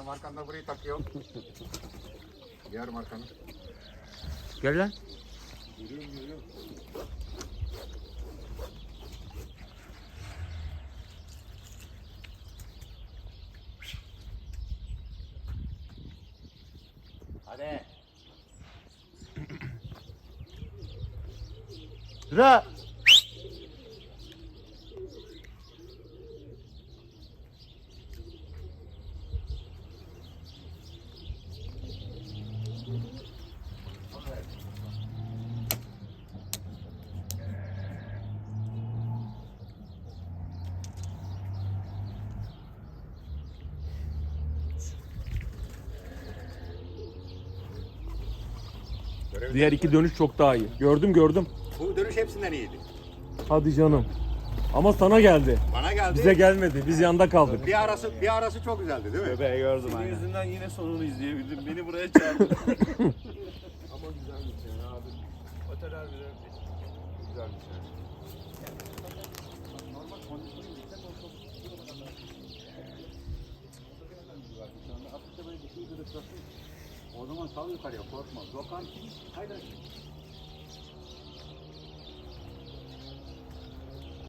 de markan da burayı takıyor. Diğer markanı. Gel lan. Yürüyorum yürüyorum. Hadi. Ra. Diğer iki dönüş çok daha iyi. Gördüm gördüm. Bu dönüş hepsinden iyiydi. Hadi canım. Ama sana geldi. Bana geldi. Bize gelmedi. Biz yanda kaldık. Bir arası bir arası çok güzeldi değil mi? Bebeği gördüm Senin aynen. yüzünden yine sonunu izleyebildim. Beni buraya çağırdın. Ama güzelmiş yani abi. Öteler bile güzelmiş yani. Normal kondisyonu yüksek olsa O zaman sal yukarıya korkma. Dokan haydi.